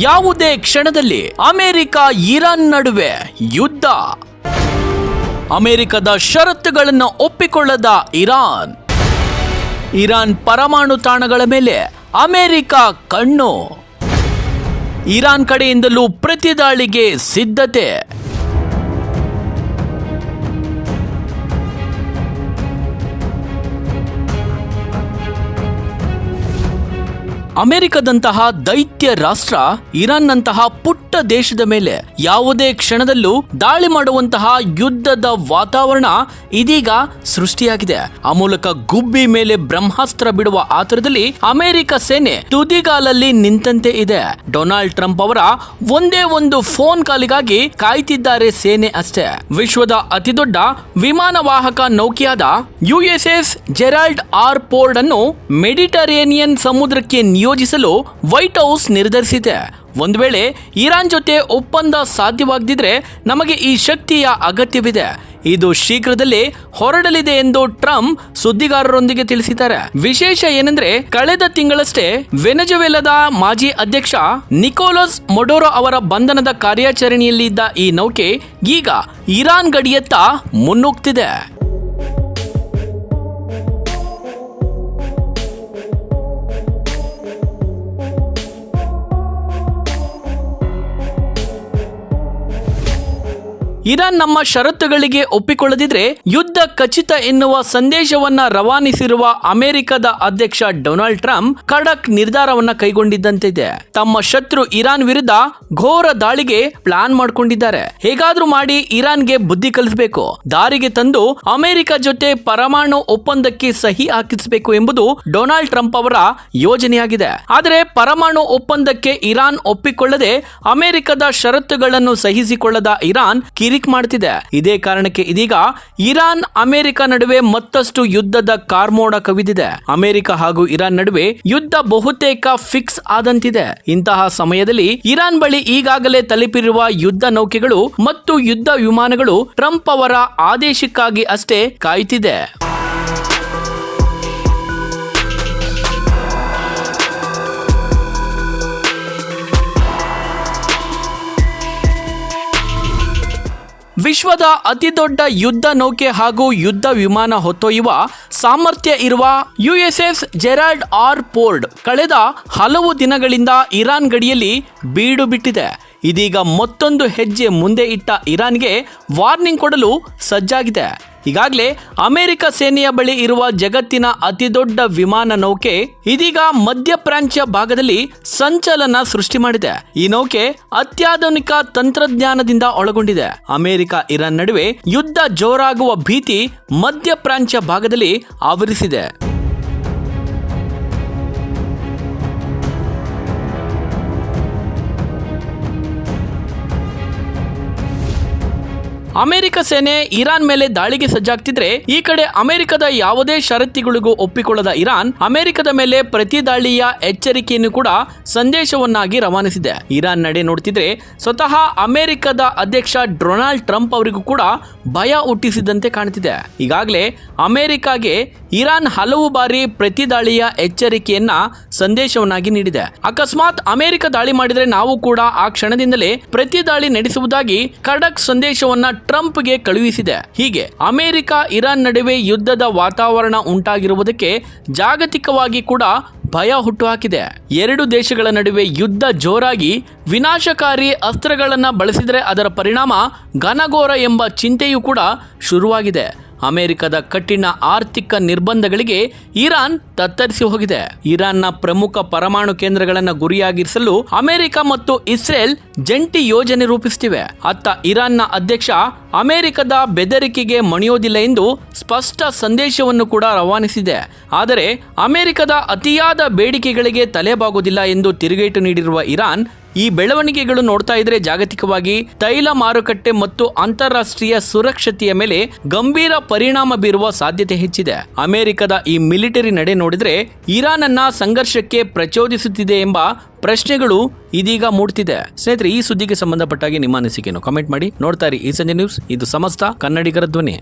ಯಾವುದೇ ಕ್ಷಣದಲ್ಲಿ America Iran ನಡುವೆ ಯುದ್ಧ. ಅಮೆರಿಕದ ಷರತ್ತುಗಳನ್ನು ಒಪ್ಪಿಕೊಳ್ಳದ ಇರಾನ್. ಇರಾನ್ ಪರಮಾಣು ತಾಣಗಳ ಮೇಲೆ ಅಮೆರಿಕ ಕಣ್ಣು. ಇರಾನ್ ಕಡೆಯಿಂದಲೂ ಪ್ರತಿದಾಳಿಗೆ ಸಿದ್ಧತೆ. ಅಮೆರಿಕದಂತಹ ದೈತ್ಯ ರಾಷ್ಟ್ರ ಇರಾನ್ನಂತಹ ಪುಟ್ಟ ದೇಶದ ಮೇಲೆ ಯಾವುದೇ ಕ್ಷಣದಲ್ಲೂ ದಾಳಿ ಮಾಡುವಂತಹ ಯುದ್ಧದ ವಾತಾವರಣ ಇದೀಗ ಸೃಷ್ಟಿಯಾಗಿದೆ. ಆ ಮೂಲಕ ಗುಬ್ಬಿ ಮೇಲೆ ಬ್ರಹ್ಮಾಸ್ತ್ರ ಬಿಡುವ ಆತರದಲ್ಲಿ ಅಮೆರಿಕ ಸೇನೆ ತುದಿಗಾಲಲ್ಲಿ ನಿಂತಂತೆ ಇದೆ. ಡೊನಾಲ್ಡ್ ಟ್ರಂಪ್ ಅವರ ಒಂದೇ ಒಂದು ಫೋನ್ ಕಾಲಿಗಾಗಿ ಕಾಯ್ತಿದ್ದಾರೆ ಸೇನೆ ಅಷ್ಟೇ. ವಿಶ್ವದ ಅತಿದೊಡ್ಡ ವಿಮಾನ ವಾಹಕ ನೌಕೆಯಾದ ಯುಎಸ್ಎಸ್ ಜೆರಾಲ್ಡ್ ಆರ್ ಪೋರ್ಡ್ ಅನ್ನು ಮೆಡಿಟರೇನಿಯನ್ ಸಮುದ್ರಕ್ಕೆ ನಿಯೋಜಿಸಲು ವೈಟ್ ಹೌಸ್ ನಿರ್ಧರಿಸಿದೆ. ಒಂದು ವೇಳೆ ಇರಾನ್ ಜೊತೆ ಒಪ್ಪಂದ ಸಾಧ್ಯವಾಗದಿದ್ರೆ ನಮಗೆ ಈ ಶಕ್ತಿಯ ಅಗತ್ಯವಿದೆ. ಇದು ಶೀಘ್ರದಲ್ಲೇ ಹೊರಡಲಿದೆ ಎಂದು ಟ್ರಂಪ್ ಸುದ್ದಿಗಾರರೊಂದಿಗೆ ತಿಳಿಸಿದ್ದಾರೆ. ವಿಶೇಷ ಏನೆಂದ್ರೆ ಕಳೆದ ತಿಂಗಳಷ್ಟೇ ವೆನೆಜುವೆಲಾದ ಮಾಜಿ ಅಧ್ಯಕ್ಷ ನಿಕೋಲಸ್ ಮೊಡೋರೋ ಅವರ ಬಂಧನದ ಕಾರ್ಯಾಚರಣೆಯಲ್ಲಿದ್ದ ಈ ನೌಕೆ ಈಗ ಇರಾನ್ ಗಡಿಯತ್ತ ಮುನ್ನುಗ್ತಿದೆ. ಇರಾನ್ ನಮ್ಮ ಷರತ್ತುಗಳಿಗೆ ಒಪ್ಪಿಕೊಳ್ಳದಿದ್ರೆ ಯುದ್ಧ ಖಚಿತ ಎನ್ನುವ ಸಂದೇಶವನ್ನ ರವಾನಿಸಿರುವ ಅಮೆರಿಕದ ಅಧ್ಯಕ್ಷ ಡೊನಾಲ್ಡ್ ಟ್ರಂಪ್ ಖಡಕ್ ನಿರ್ಧಾರವನ್ನ ಕೈಗೊಂಡಿದ್ದಂತಿದೆ. ತಮ್ಮ ಶತ್ರು ಇರಾನ್ ವಿರುದ್ಧ ಘೋರ ದಾಳಿಗೆ ಪ್ಲಾನ್ ಮಾಡಿಕೊಂಡಿದ್ದಾರೆ. ಹೇಗಾದ್ರೂ ಮಾಡಿ ಇರಾನ್ಗೆ ಬುದ್ಧಿ ಕಲಿಸಬೇಕು. ದಾರಿಗೆ ತಂದು ಅಮೆರಿಕ ಜೊತೆ ಪರಮಾಣು ಒಪ್ಪಂದಕ್ಕೆ ಸಹಿ ಹಾಕಿಸಬೇಕು ಎಂಬುದು ಡೊನಾಲ್ಡ್ ಟ್ರಂಪ್ ಅವರ ಯೋಜನೆಯಾಗಿದೆ. ಆದರೆ ಪರಮಾಣು ಒಪ್ಪಂದಕ್ಕೆ ಇರಾನ್ ಒಪ್ಪಿಕೊಳ್ಳದೆ ಅಮೆರಿಕದ ಷರತ್ತುಗಳನ್ನು ಸಹಿಸಿಕೊಳ್ಳದ ಇರಾನ್ ಕಿರಿಕ್ ಮಾಡ್ತಿದೆ. ಇದೇ ಕಾರಣಕ್ಕೆ ಇದೀಗ ಇರಾನ್, ಅಮೆರಿಕ ನಡುವೆ ಮತ್ತಷ್ಟು ಯುದ್ಧದ ಕಾರ್ಮೋಡ ಕವಿದಿದೆ. ಅಮೆರಿಕ ಹಾಗೂ ಇರಾನ್ ನಡುವೆ ಯುದ್ಧ ಬಹುತೇಕ ಫಿಕ್ಸ್ ಆದಂತಿದೆ. ಇಂತಹ ಸಮಯದಲ್ಲಿ ಇರಾನ್ ಬಳಿ ಈಗಾಗಲೇ ತಲುಪಿರುವ ಯುದ್ಧ ನೌಕೆಗಳು ಮತ್ತು ಯುದ್ಧ ವಿಮಾನಗಳು ಟ್ರಂಪ್ ಅವರ ಆದೇಶಕ್ಕಾಗಿ ಅಷ್ಟೇ ಕಾಯುತ್ತಿದೆ ವಿಶ್ವದ ಅತಿದೊಡ್ಡ ಯುದ್ಧ ನೌಕೆ ಹಾಗೂ ಯುದ್ಧ ವಿಮಾನ ಹೊತ್ತೊಯ್ಯುವ ಸಾಮರ್ಥ್ಯ ಇರುವ ಯುಎಸ್ಎಸ್ ಜೆರಾಲ್ಡ್ ಆರ್ ಪೋರ್ಡ್ ಕಳೆದ ಹಲವು ದಿನಗಳಿಂದ ಇರಾನ್ ಗಡಿಯಲ್ಲಿ ಬೀಡು ಬಿಟ್ಟಿದೆ. ಇದೀಗ ಮತ್ತೊಂದು ಹೆಜ್ಜೆ ಮುಂದೆ ಇಟ್ಟ ಇರಾನ್ಗೆ ವಾರ್ನಿಂಗ್ ಕೊಡಲು ಸಜ್ಜಾಗಿದೆ. ಈಗಾಗಲೇ ಅಮೆರಿಕ ಸೇನೆಯ ಬಳಿ ಇರುವ ಜಗತ್ತಿನ ಅತಿದೊಡ್ಡ ವಿಮಾನ ನೌಕೆ ಇದೀಗ ಮಧ್ಯಪ್ರಾಚ್ಯ ಭಾಗದಲ್ಲಿ ಸಂಚಲನ ಸೃಷ್ಟಿ ಮಾಡಿದೆ. ಈ ನೌಕೆ ಅತ್ಯಾಧುನಿಕ ತಂತ್ರಜ್ಞಾನದಿಂದ ಒಳಗೊಂಡಿದೆ. ಅಮೆರಿಕ ಇರಾನ್ ನಡುವೆ ಯುದ್ಧ ಜೋರಾಗುವ ಭೀತಿ ಮಧ್ಯಪ್ರಾಚ್ಯ ಭಾಗದಲ್ಲಿ ಆವರಿಸಿದೆ. ಅಮೆರಿಕ ಸೇನೆ ಇರಾನ್ ಮೇಲೆ ದಾಳಿಗೆ ಸಜ್ಜಾಗ್ತಿದ್ರೆ ಈ ಕಡೆ ಅಮೆರಿಕದ ಯಾವುದೇ ಷರತ್ತಿಗಳಿಗೂ ಒಪ್ಪಿಕೊಳ್ಳದ ಇರಾನ್ ಅಮೆರಿಕದ ಮೇಲೆ ಪ್ರತಿ ದಾಳಿಯ ಎಚ್ಚರಿಕೆಯನ್ನು ಕೂಡ ಸಂದೇಶವನ್ನಾಗಿ ರವಾನಿಸಿದೆ. ಇರಾನ್ ನಡೆ ನೋಡ್ತಿದ್ರೆ ಸ್ವತಃ ಅಮೆರಿಕದ ಅಧ್ಯಕ್ಷ ಡೊನಾಲ್ಡ್ ಟ್ರಂಪ್ ಅವರಿಗೂ ಕೂಡ ಭಯ ಹುಟ್ಟಿಸಿದಂತೆ ಕಾಣ್ತಿದೆ. ಈಗಾಗಲೇ ಅಮೆರಿಕಾಗೆ ಇರಾನ್ ಹಲವು ಬಾರಿ ಪ್ರತಿ ದಾಳಿಯ ಎಚ್ಚರಿಕೆಯನ್ನ ಸಂದೇಶವನ್ನಾಗಿ ನೀಡಿದೆ. ಅಕಸ್ಮಾತ್ ಅಮೆರಿಕ ದಾಳಿ ಮಾಡಿದ್ರೆ ನಾವು ಕೂಡ ಆ ಕ್ಷಣದಿಂದಲೇ ಪ್ರತಿ ದಾಳಿ ನಡೆಸುವುದಾಗಿ ಖಡಕ್ ಸಂದೇಶವನ್ನ ಟ್ರಂಪ್ಗೆ ಕಳುಹಿಸಿದೆ. ಹೀಗೆ ಅಮೆರಿಕ ಇರಾನ್ ನಡುವೆ ಯುದ್ಧದ ವಾತಾವರಣ ಉಂಟಾಗಿರುವುದಕ್ಕೆ ಜಾಗತಿಕವಾಗಿ ಕೂಡ ಭಯ ಹುಟ್ಟುಹಾಕಿದೆ. ಎರಡು ದೇಶಗಳ ನಡುವೆ ಯುದ್ಧ ಜೋರಾಗಿ ವಿನಾಶಕಾರಿ ಅಸ್ತ್ರಗಳನ್ನು ಬಳಸಿದರೆ ಅದರ ಪರಿಣಾಮ ಘನಘೋರ ಎಂಬ ಚಿಂತೆಯೂ ಕೂಡ ಶುರುವಾಗಿದೆ. ಅಮೆರಿಕದ ಕಠಿಣ ಆರ್ಥಿಕ ನಿರ್ಬಂಧಗಳಿಗೆ ಇರಾನ್ ತತ್ತರಿಸಿ ಹೋಗಿದೆ. ಇರಾನ್ನ ಪ್ರಮುಖ ಪರಮಾಣು ಕೇಂದ್ರಗಳನ್ನು ಗುರಿಯಾಗಿರಿಸಲು ಅಮೆರಿಕ ಮತ್ತು ಇಸ್ರೇಲ್ ಜಂಟಿ ಯೋಜನೆ ರೂಪಿಸುತ್ತಿವೆ ಅತ್ತ ಇರಾನ್ನ ಅಧ್ಯಕ್ಷ ಅಮೆರಿಕದ ಬೆದರಿಕೆಗೆ ಮಣಿಯೋದಿಲ್ಲ ಎಂದು ಸ್ಪಷ್ಟ ಸಂದೇಶವನ್ನು ಕೂಡ ರವಾನಿಸಿದೆ. ಆದರೆ ಅಮೆರಿಕದ ಅತಿಯಾದ ಬೇಡಿಕೆಗಳಿಗೆ ತಲೆಬಾಗುವುದಿಲ್ಲ ಎಂದು ತಿರುಗೇಟು ನೀಡಿರುವ ಇರಾನ್, ಈ ಬೆಳವಣಿಗೆಗಳು ನೋಡ್ತಾ ಇದ್ರೆ ಜಾಗತಿಕವಾಗಿ ತೈಲ ಮಾರುಕಟ್ಟೆ ಮತ್ತು ಅಂತಾರಾಷ್ಟ್ರೀಯ ಸುರಕ್ಷತೆಯ ಮೇಲೆ ಗಂಭೀರ ಪರಿಣಾಮ ಬೀರುವ ಸಾಧ್ಯತೆ ಹೆಚ್ಚಿದೆ. ಅಮೆರಿಕದ ಈ ಮಿಲಿಟರಿ ನಡೆ ನೋಡಿದ್ರೆ ಇರಾನ್ ಅನ್ನ ಸಂಘರ್ಷಕ್ಕೆ ಪ್ರಚೋದಿಸುತ್ತಿದೆ ಎಂಬ ಪ್ರಶ್ನೆಗಳು ಇದೀಗ ಮೂಡ್ತಿದೆ. ಸ್ನೇಹಿತರೆ, ಈ ಸುದ್ದಿಗೆ ಸಂಬಂಧಪಟ್ಟಾಗಿ ನಿಮ್ಮ ಅನಿಸಿಕೆಯನ್ನು ಕಮೆಂಟ್ ಮಾಡಿ. ನೋಡ್ತಾ ಇರಿ ಈ ಸಂಜೆ ನ್ಯೂಸ್ ಇದು ಸಮಸ್ತ ಕನ್ನಡಿಗರ ಧ್ವನಿ.